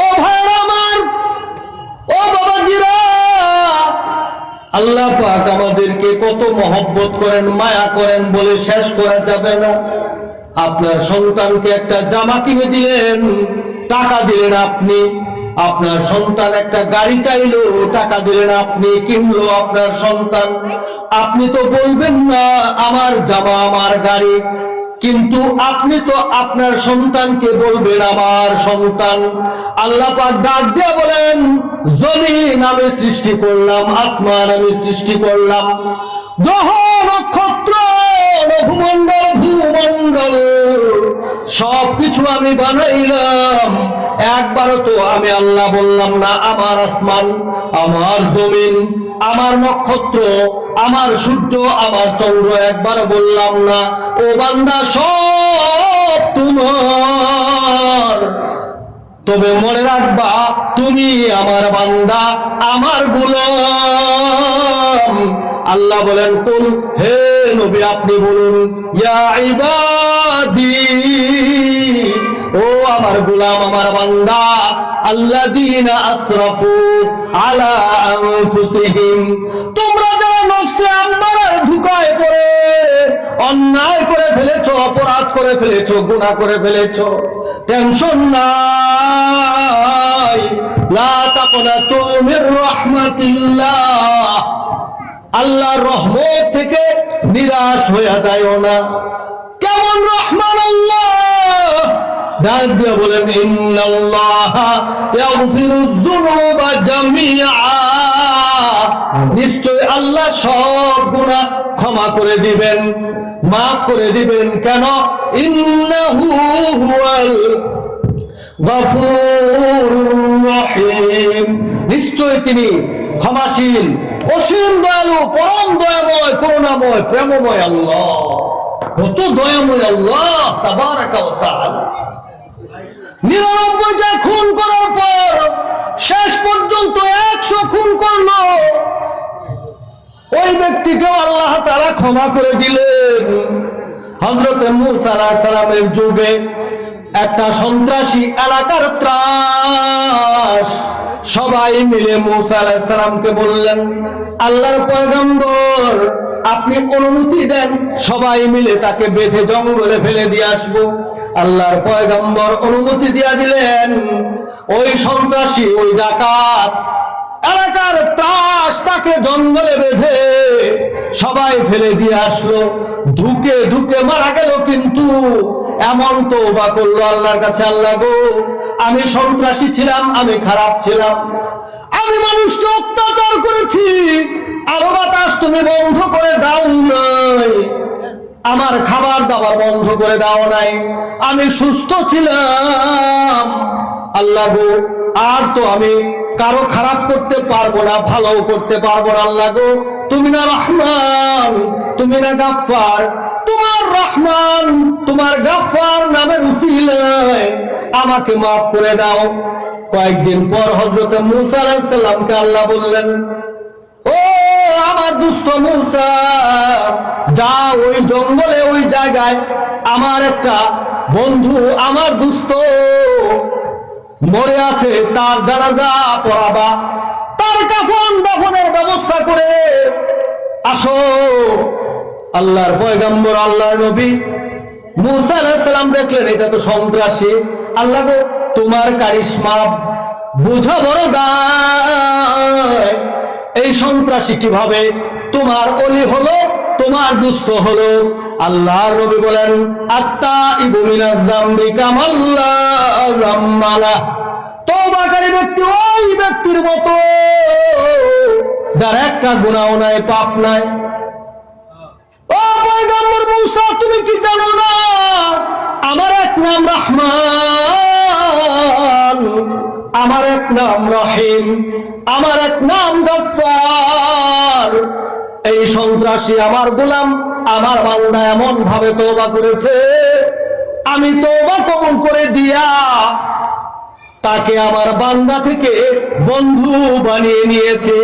ও ভাইরা আমার, ও আল্লাহ পাক আমাদেরকে কত মহব্বত করেন, মায়া করেন বলে শেষ করা যাবে না। আপনার সন্তানকে একটা জামা কিনে দিলেন, টাকা দিলেন আপনি। আপনার সন্তান একটা গাড়ি চাইলো, টাকা দিলেন আপনি, কিনলো আপনার সন্তান। আপনি তো বলবেন না, আমার জামা, আমার গাড়ি। কিন্তু আপনি তো আপনার সন্তানকে বলবেন, আমার সন্তান। আল্লাহ ডাক দিয়ে বলেন, জমিন আমি সৃষ্টি করলাম, আসমান আমি সৃষ্টি করলাম। গ্রহ নক্ষত্র, ভূমণ্ডল ভূমণ্ডল, সবকিছু আমি বানাইলাম। একবারও তো আমি আল্লাহ বললাম না, আমার আসমান, আমার জমিন আমার নক্ষত্র, আমার সূর্য, আমার চন্দ্র, একবার বললাম না। ও বান্দা, সব তোমার। তবে মনে রাখবা, তুমি আমার বান্দা, আমার গুলাম। আল্লাহ বলেন, কুল, হে নবী, আপনি বলুন, ইয়া ইবাদি আমার গুলাম, আমার বান্দা। আল্লাযীনা আসরাফু আলা আনফুসিহিম। তোমরা যারা নফসে আম্মারার ধুকায় পড়ে, অন্যায় করে ফেলেছো, অপরাধ করে ফেলেছো, গুনাহ করে ফেলেছো, টেনশন নাই। লা তাকনাতু মির রাহমাতিল্লাহ। আল্লাহর রহমত থেকে নিরাশ হয়ে যায়ও না। কেমন রহমান আল্লাহ? ডাক দিয়ে বলেন নিশ্চয় আল্লাহ সব গুনাহ ক্ষমা করে দিবেন, মাফ করে দিবেন। কেন? নিশ্চয় তিনি ক্ষমাশীল, অসীম দয়ালু, পরম দয়াময়, করুণাময়, প্রেমময় আল্লাহ। কত দয়াময় আল্লাহ তাআলা। নিরানব্বইটা খুন করার পর শেষ পর্যন্ত একশো খুন করল ওই ব্যক্তিকে আল্লাহ তারা ক্ষমা করে দিলেন। হজরত মুসা আলাইহিস সালামের যুগে একটা সন্ত্রাসী এলাকার ত্রাস। সবাই মিলে মুসা আলাইহিস সালামকে বললেন, আল্লাহর পয়গম্বর, আপনি অনুমতি দেন, সবাই মিলে তাকে বেঁধে জঙ্গলে ফেলে দিয়ে আসব। আল্লাহর পয়গম্বর অনুমতি দিয়া দিলেন। ওই সন্ত্রাসী, ওই ডাকাত এলাকার ত্রাস তাকে জঙ্গলে বেঁধে সবাই ফেলে দিয়ে আসলো। ধুকে ধুকে মারা গেল কিন্তু এমন তো বা করল আল্লাহর কাছে, আল্লাহ গো, আমি সন্ত্রাসী ছিলাম, আমি খারাপ ছিলাম। আমি মানুষকে অত্যাচার করেছি। আরও বাতাস তুমি বন্ধ করে দাও নাই। আমার খাবার দাবার বন্ধ করে দাও নাই। আমি সুস্থ ছিলাম। আল্লাহ গো, আর তো আমি কারও খারাপ করতে পারব না ভালো করতে পারব না, আল্লাহ গো। তুমি না রহমান, তুমি না গাফফার। তোমার রহমান, তোমার গাফফার নামের উসিলায়। আমাকে মাফ করে দাও। কয়েকদিন পর হজরত মুসা আলাইহিস আল্লাহ বললেন, ও আমার দুস্থ মুসা যা ওই জঙ্গলে ওই জায়গায় আমার একটা বন্ধু, আমার দুস্থ মরে আছে, তার জানাজা পড়াবা। তার কাফন দাফনের ব্যবস্থা করে আসো। আল্লাহর পয়গাম্বর, আল্লাহর নবী মুসা দেখলেন, এটা তো সন্ত্রাসী। আল্লাহ গো, তোমার কারিশমা বুঝা বড় দায়। এই সন্ত্রাসী কীভাবে? তোমার অলি হলো তোমার দুস্থ হলো। আল্লাহর নবী বলেন, আত্মা ইবুমিনার দাম্বি কামাল্লাহ রাম্মালা। তওবাকারী ব্যক্তি ওই ব্যক্তির মতো, যার একটা গুনাহ নাই, পাপ নাই। তুমি কি জানো না? আমার এক নাম রহমান, আমার এক নাম রহিম, আমার এক নাম গফফার। এই সন্ত্রাসী আমার গোলাম, আমার বান্দা এমন ভাবে তোবা করেছে, আমি তোবা কবুল করে দিয়া তাকে আমার বান্দা থেকে বন্ধু বানিয়ে নিয়েছে।